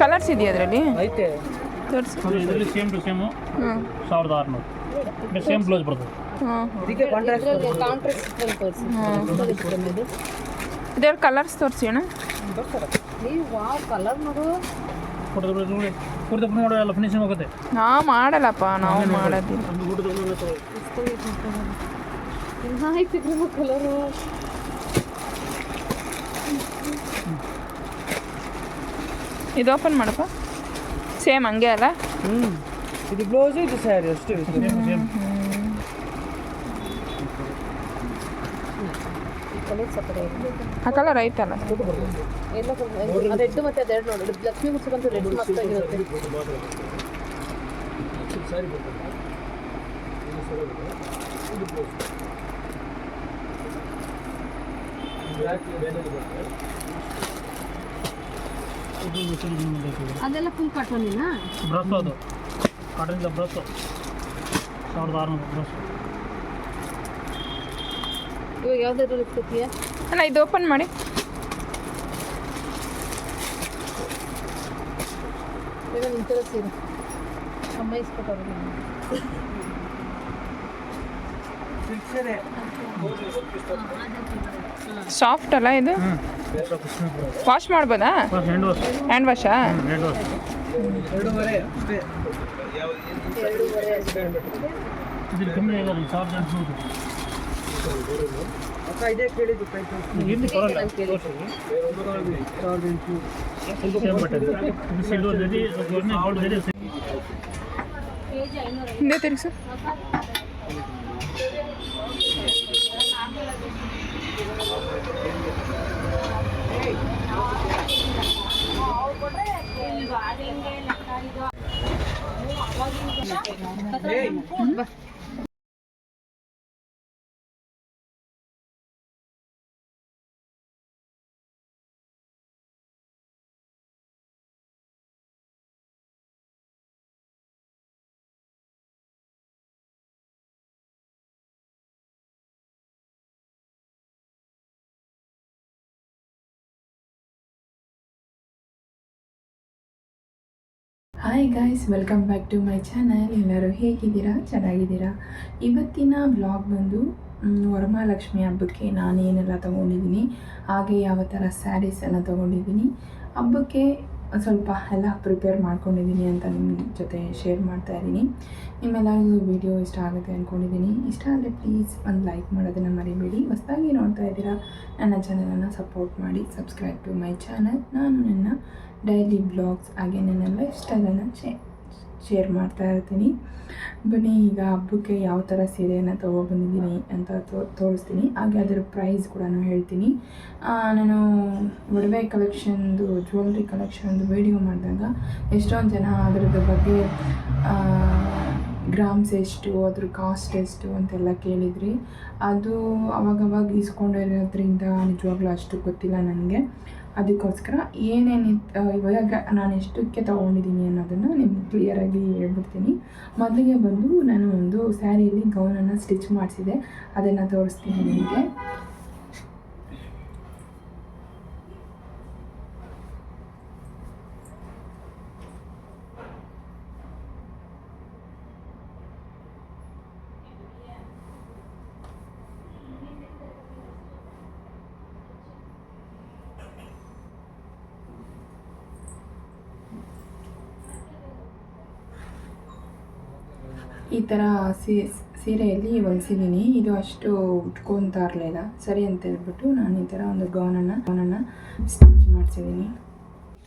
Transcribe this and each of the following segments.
Colours ಇದೆಯಾ ಅದರಲ್ಲಿ? ಐತೆ. ತೋರಿಸಿ. ಇದರಲ್ಲಿ ಸೇಮ್ ಟು ಸೇಮ್ ಸಾವಿರದ ಆರುನೂರು. ಸೇಮ್ ಬ್ಲೌಸ್ ಬರ್ತದೆ. ಇದಕ್ಕೆ ಕಾಂಟ್ರಾಕ್ಟ್ ಇದ್ರಲ್ಲಿ ಕಲರ್ಸ್ ತೋರಿಸಿ ಅಣ್ಣ. ಕಲರ್ ನೋಡು. ಕೊಟ್ಟದ ನೋಡಿ ಕುರ್ತ ನೋಡಿ ಎಲ್ಲ ಫಿನಿಶಿಂಗ್ ಹೋಗುತ್ತೆ. ನಾವು ಮಾಡಲ್ಲಪ್ಪ ನಾವು ಮಾಡೋದಿಲ್ಲ. ಆಯ್ತು ಕಲರು ಇದು ಓಪನ್ ಮಾಡಪ್ಪ. ಸೇಮ್ ಹಂಗೆ ಅಲ್ಲ? ಹ್ಞೂ ಇದು ಬ್ಲೌಸು ಇದು ಸ್ಯಾರಿ ಅಷ್ಟೇ ಸೇಮ್ ಸೇಮ್ ಕಲರ್ ಸಪರೆ ಆ ಕಲರ್ ಐತಲ್ಲ ರೆಡ್ ಮತ್ತೆ ಅದೆರಡು ನೋಡಿ. ಲಕ್ಷ್ಮಿ ಮುಚ್ಚಕಂತೂ ರೆಡ್ ಮಸ್ತಾಗಿರುತ್ತೆ ಅದೆಲ್ಲ ಫುಲ್ ಕಾಟೋನಿನಾ ಬ್ರಸ್ ಅದು. ಕಾಟನ್ ಬ್ರಸ್ ಸಾವಿರದ ಆರುನೂರು ಬ್ರಸ್ ಇವಾಗ ಯಾವ್ದಾದ್ರು ಇಟ್ಕೋತೀಯಾ ಅಣ್ಣ ಇದು ಓಪನ್ ಮಾಡಿ. ಈಗ ನಿಂತಿರೋ ಸೀರೆ. ಅಮ್ಮ ಇಸ್ಕೊಟ್ಟವ್ರು ಸಾಫ್ಟ್ ಅಲ್ಲ ಇದು? ವಾಶ್ ಮಾಡ್ಬೋದಾ? ಹ್ಯಾಂಡ್ ವಾಶ್ ಹ್ಯಾಂಡ್ ವಾಶಾ ಹ್ಯಾಂಡ್ ವಾಶ್ ಎರಡೂವರೆ ಅಕ್ಕ ಇದೇ ಕೇಳಿದ್ದು ಪ್ರೈಸ್ ಇಲ್ಲಿ ಬರಲ್ಲ. ಸಾವಿರದ ಜೊತೆ ಹಿಂದೆ ತಿರುಗಿಸು hi guys welcome back to my channel ಎಲ್ಲರೂ ಹೇಗಿದ್ದೀರಾ? ಚೆನ್ನಾಗಿದ್ದೀರಾ? ಇವತ್ತಿನ ವ್ಲಾಗ್ ಬಂದು ವರಮಹಾಲಕ್ಷ್ಮಿ ಹಬ್ಬಕ್ಕೆ ನಾನೇನೆಲ್ಲ ತೊಗೊಂಡಿದ್ದೀನಿ, ಹಾಗೆ ಯಾವ ಥರ ಸ್ಯಾರೀಸ್ ಎಲ್ಲ ತೊಗೊಂಡಿದ್ದೀನಿ. ಹಬ್ಬಕ್ಕೆ ಸ್ವಲ್ಪ ಎಲ್ಲ ಪ್ರಿಪೇರ್ ಮಾಡ್ಕೊಂಡಿದ್ದೀನಿ ಅಂತ ನಿಮ್ಮ ಜೊತೆ ಶೇರ್ ಮಾಡ್ತಾ ಇದ್ದೀನಿ. ನಿಮ್ಮೆಲ್ಲರಿಗೂ ವಿಡಿಯೋ ಇಷ್ಟ ಆಗುತ್ತೆ ಅಂದ್ಕೊಂಡಿದ್ದೀನಿ ಇಷ್ಟ ಆದರೆ ಪ್ಲೀಸ್ ಒಂದು ಲೈಕ್ ಮಾಡೋದನ್ನು ಮರಿಬೇಡಿ. ಹೊಸದಾಗಿ ನೋಡ್ತಾ ಇದ್ದೀರಾ, ನನ್ನ ಚಾನಲನ್ನು ಸಪೋರ್ಟ್ ಮಾಡಿ ಸಬ್ಸ್ಕ್ರೈಬ್ ಟು ಮೈ ಚಾನಲ್ ನಾನು ನನ್ನ ಡೈಲಿ ಬ್ಲಾಗ್ಸ್ ಹಾಗೆ ನನ್ನ ಲೈಫ್ ಸ್ಟೈಲನ್ನು ಶೇ ಶೇರ್ ಮಾಡ್ತಾ ಇರ್ತೀನಿ. ಬನ್ನಿ, ಈಗ ಹಬ್ಬಕ್ಕೆ ಯಾವ ಥರ ಸೀರೆಯನ್ನು ತೊಗೊಬಂದಿದ್ದೀನಿ ಅಂತ ತೋರಿಸ್ತೀನಿ. ಹಾಗೆ ಅದರ ಪ್ರೈಸ್ ಕೂಡ ಹೇಳ್ತೀನಿ. ನಾನು ಒಡವೆ ಕಲೆಕ್ಷನ್ದು ಜ್ಯುವೆಲ್ರಿ ಕಲೆಕ್ಷನ್ದು ವಿಡಿಯೋ ಮಾಡಿದಾಗ ಎಷ್ಟೊಂದು ಜನ ಅದರದ್ದು ಬಗ್ಗೆ ಗ್ರಾಮ್ಸ್ ಎಷ್ಟು, ಅದ್ರ ಕಾಸ್ಟ್ ಎಷ್ಟು ಅಂತೆಲ್ಲ ಕೇಳಿದ್ರಿ. ಅದು ಅವಾಗವಾಗ ಇಸ್ಕೊಂಡಿರೋದ್ರಿಂದ ನಿಜವಾಗ್ಲೂ ಅಷ್ಟು ಗೊತ್ತಿಲ್ಲ ನನಗೆ. ಅದಕ್ಕೋಸ್ಕರ ಏನೇನು ಇವಾಗ ನಾನು ಎಷ್ಟಕ್ಕೆ ತೊಗೊಂಡಿದ್ದೀನಿ ಅನ್ನೋದನ್ನು ನಿಮ್ಗೆ ಕ್ಲಿಯರಾಗಿ ಹೇಳ್ಬಿಡ್ತೀನಿ. ಮೊದಲಿಗೆ ಬಂದು ನಾನು ಒಂದು ಸ್ಯಾರಿಯಲ್ಲಿ ಗೌನನ್ನು ಸ್ಟಿಚ್ ಮಾಡಿಸಿದೆ. ಅದನ್ನು ತೋರಿಸ್ತೀನಿ ನಿಮಗೆ. ಈ ಥರ ಸೀರೆಯಲ್ಲಿ ಹೊಲಿಸಿದ್ದೀನಿ. ಇದು ಅಷ್ಟು ಉಟ್ಕೊತಾ ಇರಲಿಲ್ಲ. ಸರಿ ಅಂತ ಹೇಳ್ಬಿಟ್ಟು ನಾನು ಈ ಥರ ಒಂದು ಗೌನನ್ನು ಗೌನನ್ನು ಸ್ಟಿಚ್ ಮಾಡಿಸಿದ್ದೀನಿ.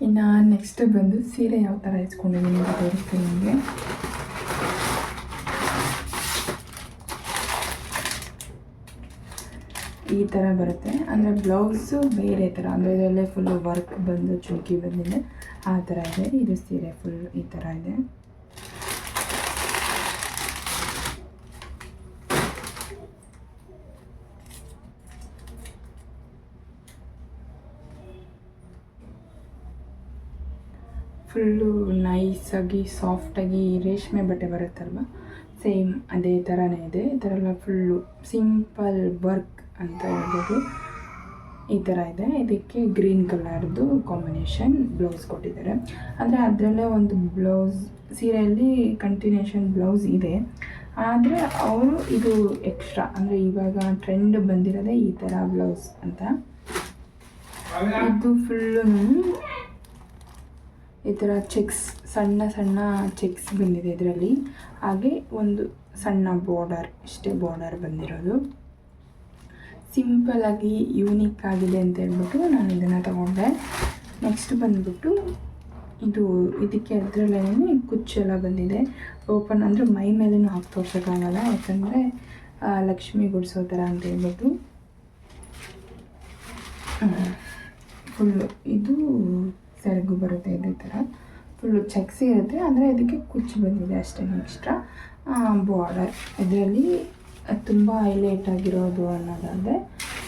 ಇನ್ನು ನೆಕ್ಸ್ಟ್ ಬಂದು ಸೀರೆ ಯಾವ ಥರ ಇಸ್ಕೊಂಡಿದ್ದೀನಿ ಅಂತ ತೋರಿಸ್ತೀನಿ ನಿಮಗೆ. ಈ ಥರ ಬರುತ್ತೆ. ಅಂದರೆ ಬ್ಲೌಸು ಬೇರೆ ಥರ ಅಂದರೆ ಇದರಲ್ಲೇ ಫುಲ್ಲು ವರ್ಕ್ ಬಂದು ಚುಮ್ಕಿ ಬಂದಿದೆ. ಆ ಥರ ಇದೆ. ಇದು ಸೀರೆ ಫುಲ್ ಈ ಥರ ಇದೆ. ಫುಲ್ಲು ನೈಸಾಗಿ, ಸಾಫ್ಟಾಗಿ ರೇಷ್ಮೆ ಬಟ್ಟೆ ಬರುತ್ತಲ್ವ? ಸೇಮ್ ಅದೇ ಥರನೇ ಇದೆ. ಈ ಥರ ಫುಲ್ಲು ಸಿಂಪಲ್ ವರ್ಕ್ ಅಂತ ಹೇಳ್ಬೋದು. ಈ ಥರ ಇದೆ. ಇದಕ್ಕೆ ಗ್ರೀನ್ ಕಲರ್ದು ಕಾಂಬಿನೇಷನ್ ಬ್ಲೌಸ್ ಕೊಟ್ಟಿದ್ದಾರೆ. ಅಂದರೆ ಅದರಲ್ಲೇ ಒಂದು ಬ್ಲೌಸ್, ಸೀರೆಯಲ್ಲಿ ಕಂಟಿನ್ಯೂಷನ್ ಬ್ಲೌಸ್ ಇದೆ. ಆದರೆ ಅವರು ಇದು ಎಕ್ಸ್ಟ್ರಾ, ಅಂದರೆ ಇವಾಗ ಟ್ರೆಂಡ್ ಬಂದಿರೋದೇ ಈ ಥರ ಬ್ಲೌಸ್ ಅಂತ. ಇದು ಫುಲ್ಲು ಈ ಥರ ಚೆಕ್ಸ್ ಸಣ್ಣ ಸಣ್ಣ ಚೆಕ್ಸ್ ಬಂದಿದೆ ಇದರಲ್ಲಿ. ಹಾಗೆ ಒಂದು ಸಣ್ಣ ಬಾರ್ಡರ್ ಇಷ್ಟೇ ಬಾರ್ಡರ್ ಬಂದಿರೋದು. ಸಿಂಪಲಾಗಿ ಯೂನಿಕ್ ಆಗಿದೆ ಅಂತ ಹೇಳ್ಬಿಟ್ಟು ನಾನು ಇದನ್ನು ತಗೊಂಡೆ. ನೆಕ್ಸ್ಟ್ ಬಂದ್ಬಿಟ್ಟು ಇದು, ಇದಕ್ಕೆ ಅದರಲ್ಲೇನೇ ಕುಚ್ಚೆಲ್ಲ ಬಂದಿದೆ. ಓಪನ್ ಅಂದರೆ ಮೈ ಮೇಲೇನೂ ಹಾಕಿ ತೋರ್ಸೋಕ್ಕಾಗಲ್ಲ, ಯಾಕಂದರೆ ಲಕ್ಷ್ಮಿ ಗುಡಿಸೋ ಥರ ಅಂತ ಹೇಳ್ಬಿಟ್ಟು. ಫುಲ್ಲು ಇದು ಸೆರಗು ಬರುತ್ತೆ ಇದೇ ಥರ. ಫುಲ್ಲು ಚೆಕ್ಸ್ ಇರುತ್ತೆ. ಅಂದರೆ ಇದಕ್ಕೆ ಕುಚ್ಚು ಬಂದಿದೆ ಅಷ್ಟೇ ಎಕ್ಸ್ಟ್ರಾ ಬಾರ್ಡರ್ ಇದರಲ್ಲಿ ತುಂಬ ಹೈಲೈಟ್ ಆಗಿರೋದು ಅನ್ನೋದಾದರೆ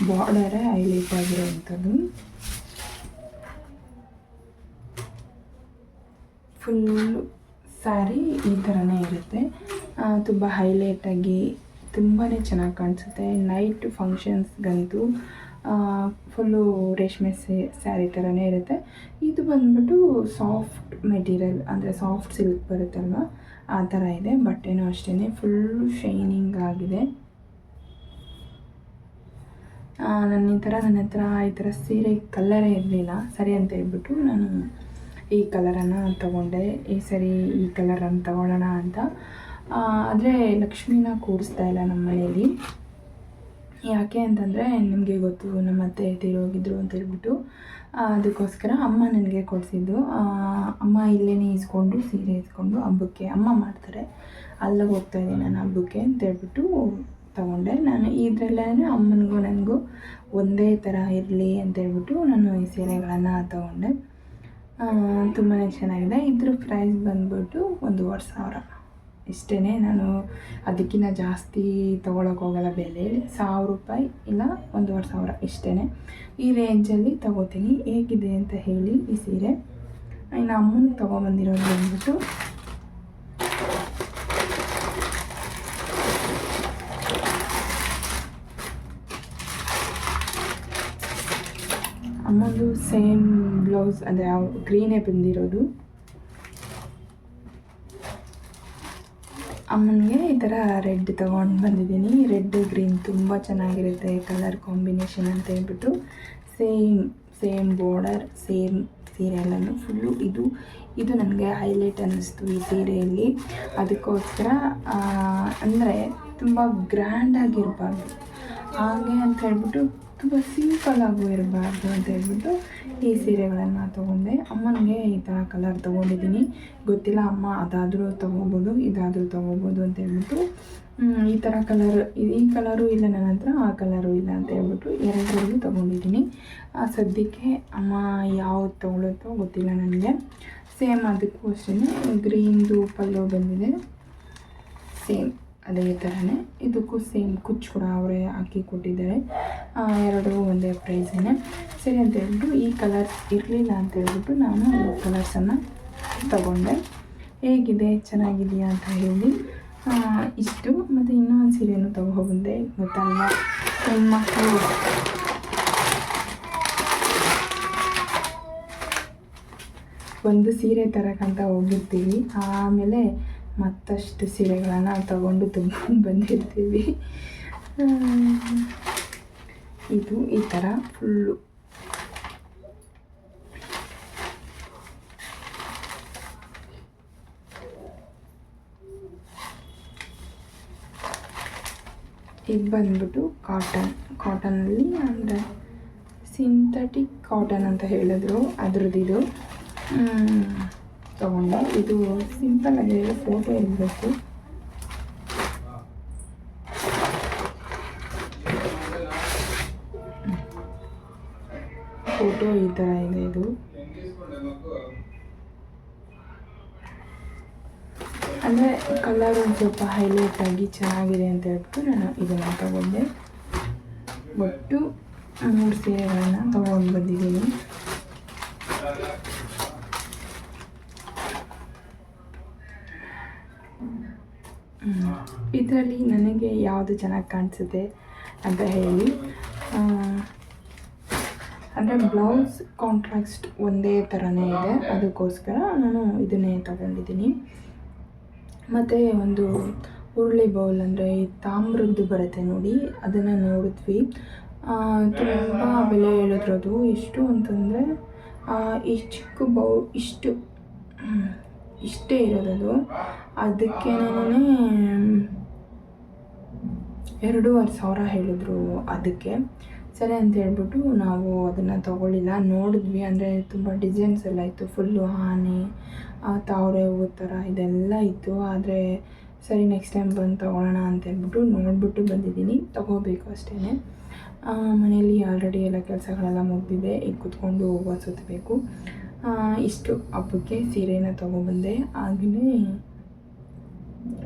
ಬಾರ್ಡರೇ ಹೈಲೈಟ್ ಆಗಿರೋವಂಥದ್ದು. ಫುಲ್ಲು ಸ್ಯಾರಿ ಈ ಥರನೇ ಇರುತ್ತೆ. ತುಂಬ ಹೈಲೈಟಾಗಿ ತುಂಬಾ ಚೆನ್ನಾಗಿ ಕಾಣಿಸುತ್ತೆ. ನೈಟ್ ಫಂಕ್ಷನ್ಸ್ಗಂತೂ ಫುಲ್ಲು ರೇಷ್ಮೆ ಸ್ಯಾರಿ ಥರನೇ ಇರುತ್ತೆ. ಇದು ಬಂದ್ಬಿಟ್ಟು ಸಾಫ್ಟ್ ಮೆಟೀರಿಯಲ್ ಅಂದರೆ ಸಾಫ್ಟ್ ಸಿಲ್ಕ್ ಬರುತ್ತಲ್ವ? ಆ ಥರ ಇದೆ, ಬಟ್ಟೆನೂ ಅಷ್ಟೇ ಫುಲ್ಲು ಶೈನಿಂಗ್ ಆಗಿದೆ. ನನ್ನ ಈ ಥರ ನನ್ನ ಹತ್ರ ಈ ಥರ ಸೀರೆ ಕಲ್ಲರೇ ಇರಲಿಲ್ಲ. ಸರಿ ಅಂತ ಹೇಳ್ಬಿಟ್ಟು ನಾನು ಈ ಕಲರನ್ನು ತಗೊಂಡೆ. ಈ ಸರಿ ಈ ಕಲರನ್ನು ತಗೊಳ್ಳೋಣ ಅಂತ. ಆದರೆ ಲಕ್ಷ್ಮೀನ ಕೂರಿಸ್ತಾ ಇಲ್ಲ ನಮ್ಮ ಮನೇಲಿ ಯಾಕೆ ಅಂತಂದರೆ ನಿಮಗೆ ಗೊತ್ತು, ನಮ್ಮ ಅತ್ತೆ ತೀರೋಗಿದ್ರು ಅಂತ ಹೇಳ್ಬಿಟ್ಟು. ಅದಕ್ಕೋಸ್ಕರ ಅಮ್ಮ ನನಗೆ ಕೊಡಿಸಿದ್ದು. ಅಮ್ಮ ಇಲ್ಲೇ ಇಸ್ಕೊಂಡು, ಸೀರೆ ಇಸ್ಕೊಂಡು ಹಬ್ಬಕ್ಕೆ ಅಮ್ಮ ಮಾಡ್ತಾರೆ. ಅಲ್ಲಿಗೆ ಹೋಗ್ತಾ ಇದ್ದೀನಿ ನಾನು ಹಬ್ಬಕ್ಕೆ ಅಂತ ಹೇಳ್ಬಿಟ್ಟು ತಗೊಂಡೆ. ನಾನು ಇದರಲ್ಲೇ ಅಮ್ಮನಿಗೂ ನನಗೂ ಒಂದೇ ಥರ ಇರಲಿ ಅಂತ ಹೇಳ್ಬಿಟ್ಟು ನಾನು ಈ ಸೀರೆಗಳನ್ನು ತಗೊಂಡೆ. ತುಂಬಾ ಚೆನ್ನಾಗಿದೆ. ಇದ್ರ ಪ್ರೈಸ್ ಬಂದ್ಬಿಟ್ಟು ಒಂದೂವರೆ ಸಾವಿರ. ಇಷ್ಟೇ ನಾನು ಅದಕ್ಕಿಂತ ಜಾಸ್ತಿ ತೊಗೊಳಕ್ಕೆ ಹೋಗಲ್ಲ ಬೆಲೆ. ಸಾವಿರ ರೂಪಾಯಿ ಇಲ್ಲ, ಒಂದೂವರೆ ಸಾವಿರ ಇಷ್ಟೇ ಈ ರೇಂಜಲ್ಲಿ ತಗೋತೀನಿ. ಹೇಗಿದೆ ಅಂತ ಹೇಳಿ ಈ ಸೀರೆ. ಇನ್ನು ಅಮ್ಮನಿಗೆ ತೊಗೊಬಂದಿರೋದು ಬಂದ್ಬಿಟ್ಟು. ಅಮ್ಮಂದು ಸೇಮ್ ಬ್ಲೌಸ್ ಅಂದರೆ ಗ್ರೀನೇ ಬಂದಿರೋದು. ಅಮ್ಮನಿಗೆ ಈ ಥರ ರೆಡ್ ತೊಗೊಂಡು ಬಂದಿದ್ದೀನಿ. ರೆಡ್ ಗ್ರೀನ್ ತುಂಬ ಚೆನ್ನಾಗಿರುತ್ತೆ ಕಲರ್ ಕಾಂಬಿನೇಷನ್ ಅಂತ ಹೇಳ್ಬಿಟ್ಟು. ಸೇಮ್ ಸೇಮ್ ಬಾರ್ಡರ್ ಸೇಮ್ ಸೀರೆ ಎಲ್ಲನೂ ಫುಲ್ಲು ಇದು. ಇದು ನನಗೆ ಹೈಲೈಟ್ ಅನ್ನಿಸ್ತು ಈ ಸೀರೆಯಲ್ಲಿ. ಅದಕ್ಕೋಸ್ಕರ ಅಂದರೆ ತುಂಬ ಗ್ರ್ಯಾಂಡಾಗಿರಬಾರ್ದು ಹಾಗೆ ಅಂತ ಹೇಳ್ಬಿಟ್ಟು ತುಂಬ ಸಿಂಪಲ್ಲಾಗೂ ಇರಬಾರ್ದು ಅಂತ ಹೇಳ್ಬಿಟ್ಟು ಈ ಸೀರೆಗಳನ್ನು ತೊಗೊಂಡೆ. ಅಮ್ಮನಿಗೆ ಈ ಥರ ಕಲರ್ ತೊಗೊಂಡಿದ್ದೀನಿ. ಗೊತ್ತಿಲ್ಲ ಅಮ್ಮ ಅದಾದರೂ ತೊಗೋಬೋದು ಇದಾದರೂ ತೊಗೋಬೋದು ಅಂತ ಹೇಳ್ಬಿಟ್ಟು ಈ ಥರ ಕಲರ್ ಈ ಕಲರು ಇಲ್ಲ ನನ್ನ ಹತ್ರ ಆ ಕಲರು ಇಲ್ಲ ಅಂತ ಹೇಳ್ಬಿಟ್ಟು ಎರಡರಲ್ಲೂ ತೊಗೊಂಡಿದ್ದೀನಿ. ಆ, ಸದ್ಯಕ್ಕೆ ಅಮ್ಮ ಯಾವ್ದು ತೊಗೊಳುತ್ತೋ ಗೊತ್ತಿಲ್ಲ ನನಗೆ. ಸೇಮ್ ಅದಕ್ಕೂ ಅಷ್ಟೇ ಗ್ರೀನ್ದು ಪಲ್ಲು ಬಂದಿದೆ. ಸೇಮ್ ಅದೇ ಥರನೇ ಇದಕ್ಕೂ ಸೇಮ್ ಕುಚ್ಚು ಕೂಡ ಅವರೇ ಹಾಕಿ ಕೊಟ್ಟಿದ್ದಾರೆ. ಎರಡೂ ಒಂದೇ ಪ್ರೈಸೇನೆ ಸರಿ ಅಂತ ಹೇಳ್ಬಿಟ್ಟು ಈ ಕಲರ್ಸ್ ಇರಲಿಲ್ಲ ಅಂತ ಹೇಳ್ಬಿಟ್ಟು ನಾನು ಈ ಕಲರ್ಸನ್ನು ತಗೊಂಡೆ. ಹೇಗಿದೆ? ಚೆನ್ನಾಗಿದೆಯಾ ಅಂತ ಹೇಳಿ. ಇಷ್ಟು. ಮತ್ತು ಇನ್ನೊಂದು ಸೀರೆನೂ ತಗೊಬಂದೆ ಗೊತ್ತಲ್ಲ ಹೆಣ್ಮಕ್ಳು ಒಂದು ಸೀರೆ ತರಕಂತ ಹೋಗಿರ್ತೀವಿ. ಆಮೇಲೆ ಮತ್ತಷ್ಟು ಸೀರೆಗಳನ್ನು ತಗೊಂಡು ತುಂಬ್ಕೊಂಡು ಬಂದಿರ್ತೀವಿ. ಇದು ಈ ಥರ ಫುಲ್ಲು. ಇದು ಬಂದ್ಬಿಟ್ಟು ಕಾಟನ್ ಕಾಟನಲ್ಲಿ ಅಂದರೆ ಸಿಂಥೆಟಿಕ್ ಕಾಟನ್ ಅಂತ ಹೇಳಿದ್ರು. ಅದ್ರದ್ದು ಇದು ತೊಗೊಂಡೆ ಇದು ಸಿಂಪಲ್ ಆಗಿದೆ ಫೋಟೋ ಇರಬೇಕು ಫೋಟೋ ಈ ಥರ ಇದೆ ಇದು. ಅಂದರೆ ಕಲರ್ ಒಂದು ಸ್ವಲ್ಪ ಹೈಲೈಟ್ ಆಗಿ ಚೆನ್ನಾಗಿದೆ ಅಂತ ಹೇಳ್ಬಿಟ್ಟು ನಾನು ಇದನ್ನು ತಗೊಂಡೆ. ಒಟ್ಟು ಮೂರು ಸೀರೆಗಳನ್ನ ತೊಗೊಂಡು ಬಂದಿದ್ದೀನಿ. ಇದರಲ್ಲಿ ನನಗೆ ಯಾವುದು ಚೆನ್ನಾಗಿ ಕಾಣಿಸುತ್ತೆ ಅಂತ ಹೇಳಿ. ಅಂದರೆ ಬ್ಲೌಸ್ ಕಾಂಟ್ರಾಕ್ಸ್ಟ್ ಒಂದೇ ಥರನೇ ಇದೆ. ಅದಕ್ಕೋಸ್ಕರ ನಾನು ಇದನ್ನೇ ತಗೊಂಡಿದ್ದೀನಿ. ಮತ್ತು ಒಂದು ಉರುಳಿ ಬೌಲ್ ಅಂದರೆ ತಾಮ್ರದ್ದು ಬರುತ್ತೆ ನೋಡಿ, ಅದನ್ನು ನೋಡಿದ್ವಿ. ತುಂಬ ಬೆಲೆ ಹೇಳಿದ್ರದು ಎಷ್ಟು ಅಂತಂದರೆ ಈ ಚಿಕ್ಕ ಬೌ ಇಷ್ಟು ಇಷ್ಟೇ ಇಷ್ಟೇ ಇರೋದದು ಅದಕ್ಕೇನೇ ಎರಡೂವರೆ ಸಾವಿರ ಹೇಳಿದ್ರು ಅದಕ್ಕೆ. ಸರಿ ಅಂತ ಹೇಳ್ಬಿಟ್ಟು ನಾವು ಅದನ್ನು ತಗೊಳ್ಳಿಲ್ಲ. ನೋಡಿದ್ವಿ ಅಂದರೆ ತುಂಬ ಡಿಸೈನ್ಸ್ ಎಲ್ಲ ಇತ್ತು. ಫುಲ್ಲು ಆನೆ ತಾವರೆ ಹೂವು ಥರ ಇದೆಲ್ಲ ಇತ್ತು. ಆದರೆ ಸರಿ ನೆಕ್ಸ್ಟ್ ಟೈಮ್ ಬಂದು ತೊಗೊಳ್ಳೋಣ ಅಂತ ಹೇಳ್ಬಿಟ್ಟು ನೋಡಿಬಿಟ್ಟು ಬಂದಿದ್ದೀನಿ. ತಗೋಬೇಕು ಅಷ್ಟೇ ಮನೆಯಲ್ಲಿ ಆಲ್ರೆಡಿ ಎಲ್ಲ ಕೆಲಸಗಳೆಲ್ಲ ಮುಗಿದಿದೆ. ಈಗ ಕುತ್ಕೊಂಡು ಸುತ್ತಬೇಕು ಇಷ್ಟು ಹಬ್ಬಕ್ಕೆ ಸೀರೆನ ತೊಗೊಬಂದೆ. ಹಾಗೆಯೇ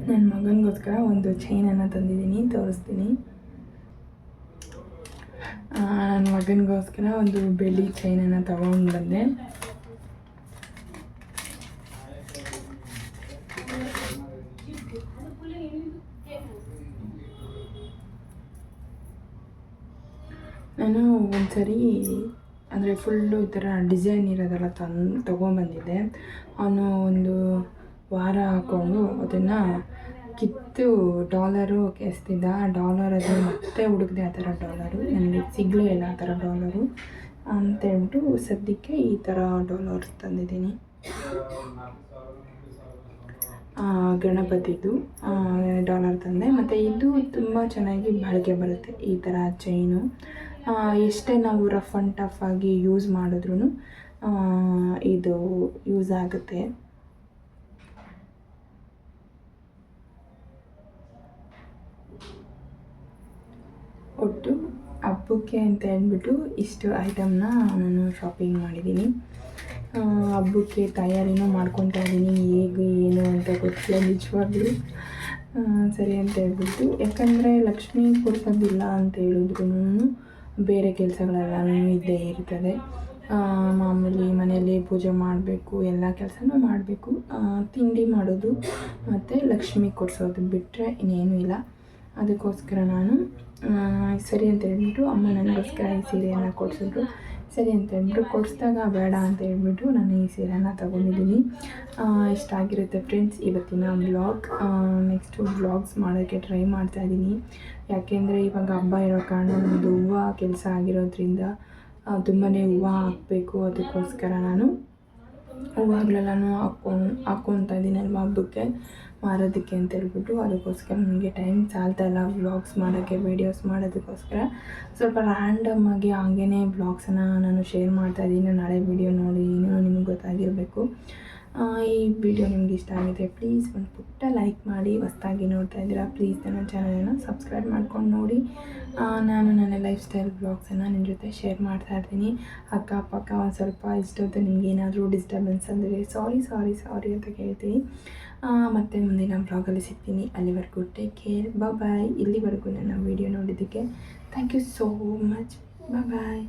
ನನ್ನ ಮಗನಿಗೋಸ್ಕರ ಒಂದು ಚೈನನ್ನು ತಂದಿದ್ದೀನಿ, ತೋರಿಸ್ತೀನಿ. ನನ್ನ ಮಗನಿಗೋಸ್ಕರ ಒಂದು ಬೆಳ್ಳಿ ಚೈನನ್ನು ತಗೊಂಡು ಬಂದೆ. ನಾನು ಒಂದ್ಸರಿ, ಅಂದರೆ ಫುಲ್ಲು ಈ ಥರ ಡಿಸೈನ್ ಇರೋದೆಲ್ಲ ತಂದು ತೊಗೊಂಬಂದಿದ್ದೆ ಅವನು ಒಂದು ವಾರ ಹಾಕ್ಕೊಂಡು ಅದನ್ನು ಕಿತ್ತು ಡಾಲರು ಕೆಸ್ತಿದ್ದ. ಆ ಡಾಲರ್ ಅದು ಮತ್ತೆ ಹುಡುಕಿದೆ ಆ ಥರ ಡಾಲರು. ನನಗೆ ಸಿಗಲೇ ಇಲ್ಲ ಆ ಥರ ಡಾಲರು. ಅಂತೇಳ್ಬಿಟ್ಟು ಸದ್ಯಕ್ಕೆ ಈ ಥರ ಡಾಲರ್ಸ್ ತಂದಿದ್ದೀನಿ. ಗಣಪತಿದು ಡಾಲರ್ ತಂದೆ. ಮತ್ತು ಇದು ತುಂಬ ಚೆನ್ನಾಗಿ ಬಾಳಿಕೆ ಬರುತ್ತೆ ಈ ಥರ ಚೈನು. ಎಷ್ಟೇ ನಾವು ರಫ್ ಆ್ಯಂಡ್ ಟಫ್ ಆಗಿ ಯೂಸ್ ಮಾಡಿದ್ರೂ ಇದು ಯೂಸ್ ಆಗುತ್ತೆ. ಒಟ್ಟು ಹಬ್ಬಕ್ಕೆ ಅಂತ ಹೇಳ್ಬಿಟ್ಟು ಇಷ್ಟು ಐಟಮ್ನ ನಾನು ಶಾಪಿಂಗ್ ಮಾಡಿದ್ದೀನಿ. ಹಬ್ಬಕ್ಕೆ ತಯಾರಿನೂ ಮಾಡ್ಕೊತಾ ಇದ್ದೀನಿ. ಹೇಗೆ, ಏನು ಅಂತ ಗೊತ್ತಿಲ್ಲ ನಿಜವಾಗ್ಲೂ. ಸರಿ ಅಂತ ಹೇಳ್ಬಿಟ್ಟು. ಯಾಕಂದರೆ ಲಕ್ಷ್ಮಿ ಕೊಡ್ಸೋದಿಲ್ಲ ಅಂತ ಹೇಳಿದ್ರು ಬೇರೆ ಕೆಲಸಗಳೆಲ್ಲನೂ ಇದ್ದೇ ಇರ್ತದೆ. ಮಾಮೂಲಿ ಮನೆಯಲ್ಲಿ ಪೂಜೆ ಮಾಡಬೇಕು, ಎಲ್ಲ ಕೆಲಸನೂ ಮಾಡಬೇಕು. ತಿಂಡಿ ಮಾಡೋದು ಮತ್ತು ಲಕ್ಷ್ಮಿ ಕೊಡಿಸೋದು ಬಿಟ್ಟರೆ ಇನ್ನೇನೂ ಇಲ್ಲ. ಅದಕ್ಕೋಸ್ಕರ ನಾನು ಸರಿ ಅಂತ ಹೇಳ್ಬಿಟ್ಟು ಅಮ್ಮ ನನಗೋಸ್ಕರ ಈ ಸೀರೆಯನ್ನು ಕೊಡಿಸಿದ್ರು. ಸರಿ ಅಂತ ಹೇಳ್ಬಿಟ್ಟು ಕೊಡಿಸ್ದಾಗ ಬೇಡ ಅಂತ ಹೇಳ್ಬಿಟ್ಟು ನಾನು ಈ ಸೀರೆನ ತಗೊಂಡಿದ್ದೀನಿ. ಇಷ್ಟ ಆಗಿರುತ್ತೆ ಫ್ರೆಂಡ್ಸ್ ಇವತ್ತಿನ ಬ್ಲಾಗ್ ನೆಕ್ಸ್ಟು ಬ್ಲಾಗ್ಸ್ ಮಾಡೋಕ್ಕೆ ಟ್ರೈ ಮಾಡ್ತಾಯಿದ್ದೀನಿ ಯಾಕೆಂದರೆ ಇವಾಗ ಹಬ್ಬ ಇರೋ ಕಾರಣ ನಮ್ಮದು ಹೂವು ಕೆಲಸ ಆಗಿರೋದ್ರಿಂದ ತುಂಬಾ ಹೂವು ಹಾಕಬೇಕು ಅದಕ್ಕೋಸ್ಕರ ನಾನು. ಹೂವಾಗ್ಲೆಲ್ಲನೂ ಹಾಕ್ಕೊಂಡು, ಹಾಕ್ಕೊತಾ ಇದ್ದೀನಿ ಅಲ್ವಾ ಹಬ್ಬಕ್ಕೆ. ಮಾರೋದಕ್ಕೆ ಅಂತ ಹೇಳ್ಬಿಟ್ಟು ಅದಕ್ಕೋಸ್ಕರ ನನಗೆ ಟೈಮ್ ಸಾಲ್ತಾ ಇಲ್ಲ ವ್ಲಾಗ್ಸ್ ಮಾಡೋಕ್ಕೆ ವೀಡಿಯೋಸ್ ಮಾಡೋದಕ್ಕೋಸ್ಕರ. ಸ್ವಲ್ಪ ರ್ಯಾಂಡಮ್ ಆಗಿ ಹಾಗೇ ವ್ಲಾಗ್ಸನ್ನು ನಾನು ಶೇರ್ ಮಾಡ್ತಾ ಇದ್ದೀನಿ. ನಾಳೆ ವೀಡಿಯೋ ನೋಡಿ ಏನೋ ನಿಮಗೆ ಗೊತ್ತಾಗಿರಬೇಕು. ಈ ವಿಡಿಯೋ ನಿಮ್ಗೆ ಇಷ್ಟ ಆಗಿದೆ ಪ್ಲೀಸ್ ಒಂದು ಪುಟ್ಟ ಲೈಕ್ ಮಾಡಿ, ಹೊಸ್ದಾಗಿ ನೋಡ್ತಾ ಇದ್ದೀರಾ ಪ್ಲೀಸ್ ನನ್ನ ಚಾನಲನ್ನು ಸಬ್ಸ್ಕ್ರೈಬ್ ಮಾಡ್ಕೊಂಡು ನೋಡಿ. ನಾನು ನನ್ನ ಲೈಫ್ ಸ್ಟೈಲ್ ಬ್ಲಾಗ್ಸನ್ನು ನಿಮ್ಮ ಜೊತೆ ಶೇರ್ ಮಾಡ್ತಾ ಇರ್ತೀನಿ ಅಕ್ಕಪಕ್ಕ ಒಂದು ಸ್ವಲ್ಪ ಇಷ್ಟೊತ್ತು ನಿಮ್ಗೆ ಏನಾದರೂ ಡಿಸ್ಟರ್ಬೆನ್ಸ್ ಅಂದರೆ ಸಾರಿ ಸಾರಿ ಸಾರಿ ಅಂತ ಕೇಳ್ತೀನಿ. ಮತ್ತು ಮುಂದಿನ ಬ್ಲಾಗಲ್ಲಿ ಸಿಗ್ತೀನಿ. ಅಲ್ಲಿವರೆಗೂ ಟೇಕ್ ಕೇರ್ ಬಾಯ್ ಇಲ್ಲಿವರೆಗೂ ನನ್ನ ವೀಡಿಯೋ ನೋಡಿದ್ದಕ್ಕೆ thank you so much bye